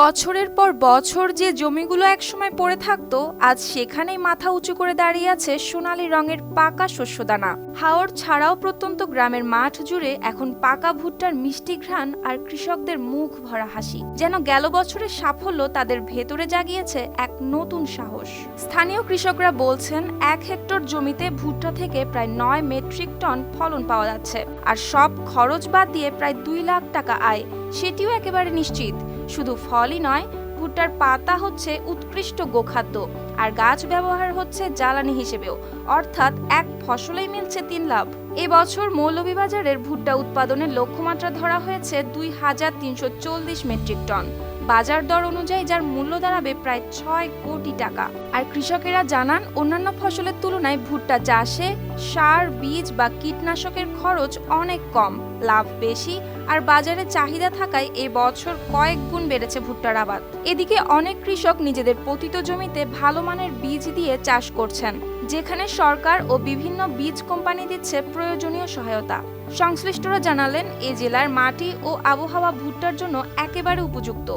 বছরের পর বছর যে জমিগুলো একসময় পড়ে থাকতো, আজ সেখানেই মাথা উঁচু করে দাঁড়িয়ে আছে সোনালী রঙের পাকা শস্যদানা। হাওর ছাড়াও প্রত্যন্ত গ্রামের মাঠ জুড়ে এখন পাকা ভুট্টার মিষ্টি ঘ্রাণ আর কৃষকদের মুখ ভরা হাসি। যেন গেল বছরের সাফল্য তাদের ভেতরে জাগিয়েছে এক নতুন সাহস। স্থানীয় কৃষকরা বলছেন, এক হেক্টর জমিতে ভুট্টা থেকে প্রায় নয় মেট্রিক টন ফলন পাওয়া যাচ্ছে। আর সব খরচ বাদ দিয়ে প্রায় দুই লাখ টাকা আয়। সেটিও একেবারে নিশ্চিত। শুধু ফলই নয় ভুট্টার পাতা হচ্ছে উৎকৃষ্ট গোখাদ্য। আর গাছ ব্যবহার হচ্ছে জ্বালানি হিসেবেও। অর্থাৎ এক ফসলেই মিলছে তিন লাভ। এবছর মৌলভীবাজারের ভুট্টা উৎপাদনের লক্ষ্যমাত্রা ধরা হয়েছে দুই হাজার তিনশো চল্লিশ মেট্রিক টন। বাজার দর অনুযায়ী যার মূল্য দাঁড়াবে প্রায় ছয় কোটি টাকা। আর কৃষকেরা জানান, অন্যান্য ফসলের তুলনায় ভুট্টা চাষে সার, বীজ বা কীটনাশকের খরচ অনেক কম, লাভ বেশি, আর বাজারে চাহিদা থাকায় এ বছর কয়েক গুণ বেড়েছে ভুট্টার আবাদ। এদিকে অনেক কৃষক নিজেদের পতিত জমিতে ভালো মানের বীজ দিয়ে চাষ করছেন, যেখানে সরকার ও বিভিন্ন বীজ কোম্পানি দিচ্ছে প্রয়োজনীয় সহায়তা। সংশ্লিষ্টরা জানালেন, এ জেলার মাটি ও আবহাওয়া ভুট্টার জন্য একেবারে উপযুক্ত।